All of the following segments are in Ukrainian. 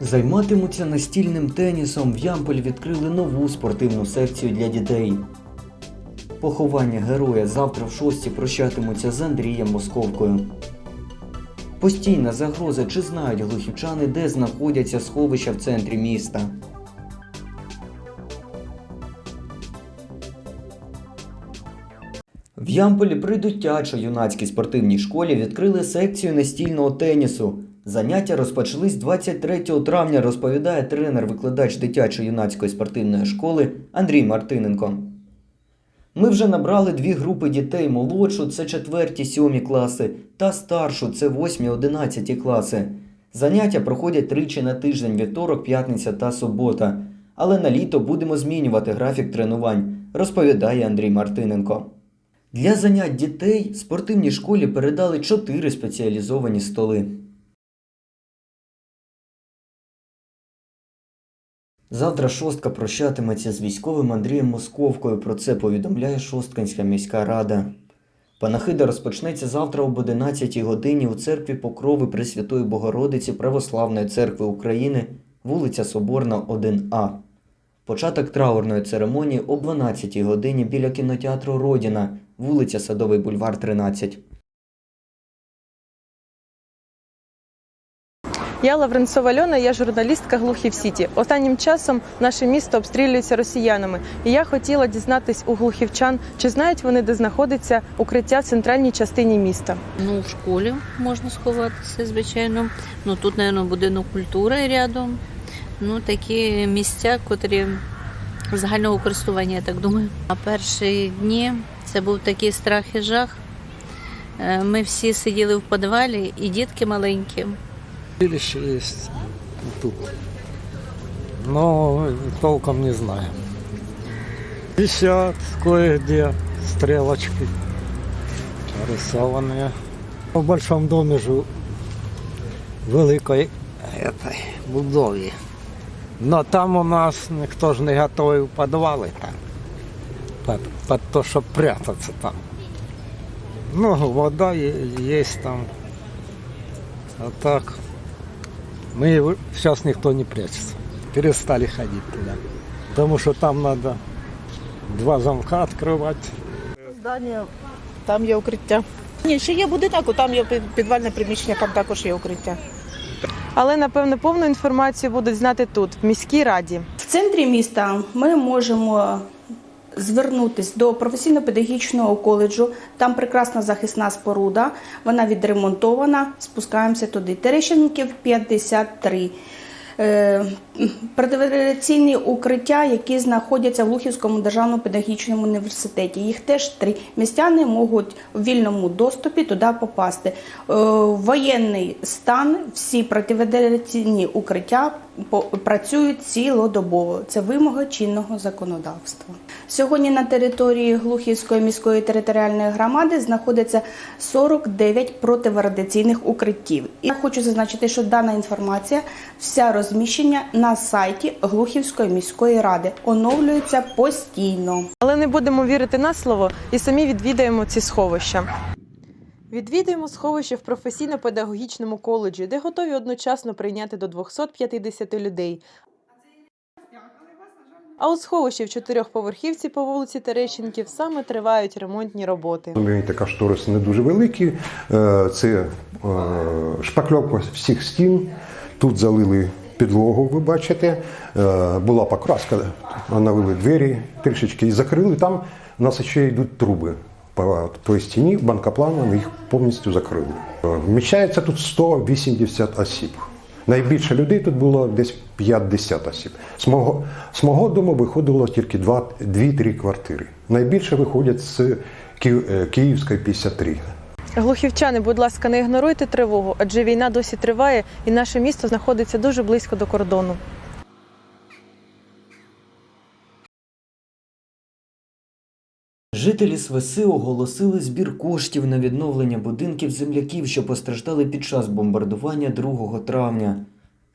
Займатимуться настільним тенісом. В Ямполі відкрили нову спортивну секцію для дітей. Поховання героя завтра в шості прощатимуться з Андрієм Московкою. Постійна загроза, чи знають глухівчани, де знаходяться сховища в центрі міста. В Ямполі при дитячо-юнацькій спортивній школі відкрили секцію настільного тенісу. Заняття розпочались 23 травня, розповідає тренер-викладач дитячо-юнацької спортивної школи Андрій Мартиненко. Ми вже набрали дві групи дітей: молодшу це 4-7 класи, та старшу це 8-11 класи. Заняття проходять тричі на тиждень вівторок, п'ятниця та субота. Але на літо будемо змінювати графік тренувань, розповідає Андрій Мартиненко. Для занять дітей спортивній школі передали чотири спеціалізовані столи. Завтра шостка прощатиметься з військовим Андрієм Московкою. Про це повідомляє Шосткинська міська рада. Панахида розпочнеться завтра об 11 годині у церкві Покрови Пресвятої Богородиці Православної церкви України, вулиця Соборна, 1А. Початок траурної церемонії о 12 годині біля кінотеатру Родіна, вулиця Садовий бульвар, 13. Я Лавренцова Альона, я журналістка Глухів Сіті. Останнім часом наше місто обстрілюється росіянами, і я хотіла дізнатись у глухівчан, чи знають вони, де знаходиться укриття в центральній частині міста. Ну, в школі можна сховатися, звичайно. Ну тут, мабуть, будинок культури рядом. Ну, такі місця, котрі загального користування, я так думаю. А перші дні це був такий страх і жах. Е, Ми всі сиділи в підвалі, і дітки маленькі. Училище есть тут. Но толком не знаю. Висят кое-где стрелочки рисованные. В большом доме живу. Великой этой будові. Но там у нас ніхто ж не готовий підвали там. Под, под то, щоб прятаться там. Ну, вода є там. А так, мы сейчас никто не прячется. Перестали ходить туда. Потому что там надо два замка открывать. Здання, там є укриття. Ні, ще є будинок, там є підвальне приміщення, там також є укриття. Але напевно повну інформацію будуть знати тут, в міській раді. В центрі міста ми можемо звернутися до професійно-педагогічного коледжу. Там прекрасна захисна споруда, вона відремонтована. Спускаємося туди. Терещенків 53. Е, укриття, які знаходяться в Лухівському державному педагогічному університеті. Їх теж три. Містяни можуть у вільному доступі туди попасти. Е, Воєнний стан, всі протирадіаційні укриття працюють цілодобово. Це вимога чинного законодавства. Сьогодні на території Глухівської міської територіальної громади знаходиться 49 протирадіаційних укриттів. І я хочу зазначити, що дана інформація вся розміщення на сайті Глухівської міської ради оновлюється постійно. Але не будемо вірити на слово і самі відвідаємо ці сховища. Відвідуємо сховище в професійно-педагогічному коледжі, де готові одночасно прийняти до 250 людей. А у сховищі в чотирьохповерхівці по вулиці Терещенків саме тривають ремонтні роботи. Розумієте, кошториси не дуже великі. Е, Це е, шпакльовка всіх стін. Тут залили підлогу, ви бачите. Е, Була покраска, навели двері трішечки і закрили. Там у нас ще йдуть труби. По той стіні банкопланом їх повністю закрили. Вміщається тут 180 осіб. Найбільше людей тут було десь 50 осіб. З мого, з мого дому виходило тільки 2-3 квартири. Найбільше виходять з е, Київської 53. Глухівчани, будь ласка, не ігноруйте тривогу, адже війна досі триває, і наше місто знаходиться дуже близько до кордону. Жителі Свеси оголосили збір коштів на відновлення будинків земляків, що постраждали під час бомбардування 2 травня.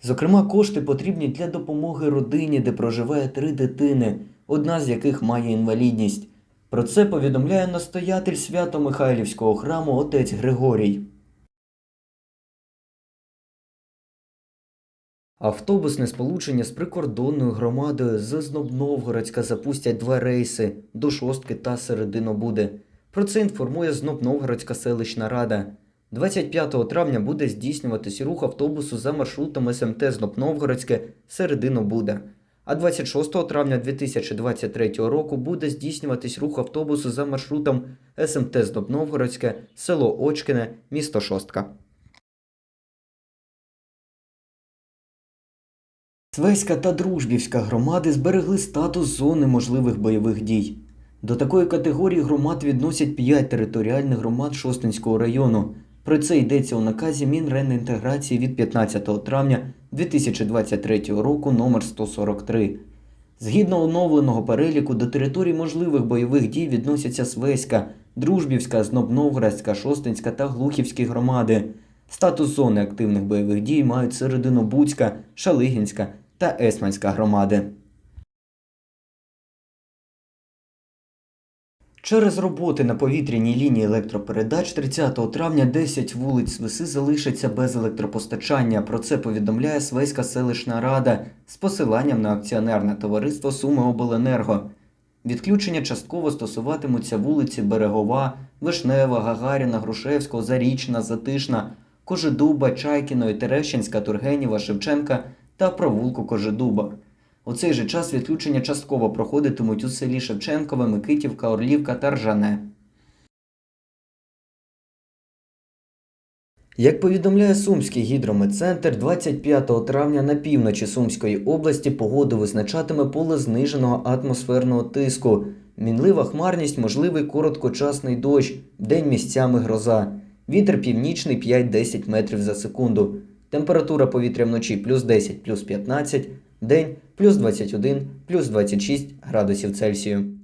Зокрема, кошти потрібні для допомоги родині, де проживає три дитини, одна з яких має інвалідність. Про це повідомляє настоятель Свято-Михайлівського храму отець Григорій. Автобусне сполучення з прикордонною громадою з Знобновгородська запустять два рейси до Шостки та Серединобуди. Про це інформує Знобновгородська селищна рада. 25 травня буде здійснюватись рух автобусу за маршрутом СМТ Знобновгородське Серединобуда. А 26 травня 2023 року буде здійснюватись рух автобусу за маршрутом СМТ Знобновгородське, село Очкине, місто Шостка. Свеська та Дружбівська громади зберегли статус зони можливих бойових дій. До такої категорії громад відносять 5 територіальних громад Шостинського району. Про це йдеться у наказі Мінренінтеграції від 15 травня 2023 року номер 143. Згідно оновленого переліку, до територій можливих бойових дій відносяться Свеська, Дружбівська, Знобновградська, Шостинська та Глухівські громади. Статус зони активних бойових дій мають Серединобудська, Шалигінська та Есманська громади. Через роботи на повітряній лінії електропередач 30 травня 10 вулиць Свиси залишаться без електропостачання. Про це повідомляє Свеська селищна рада з посиланням на акціонерне товариство Суми Обленерго. Відключення частково стосуватимуться вулиці Берегова, Вишнева, Гагаріна, Грушевського, Зарічна, Затишна, Кожедуба, Чайкіної, Терещенська, Тургенєва, Шевченка та провулку Кожедуба. У цей же час відключення частково проходитимуть у селі Шевченкове, Микитівка, Орлівка та Ржане. Як повідомляє Сумський гідрометцентр, 25 травня на півночі Сумської області погоду визначатиме поле зниженого атмосферного тиску. Мінлива хмарність, можливий короткочасний дощ, день місцями гроза. Вітер північний 5-10 метрів за секунду. Температура повітря вночі плюс 10, плюс 15, день плюс 21, плюс 26 градусів Цельсію.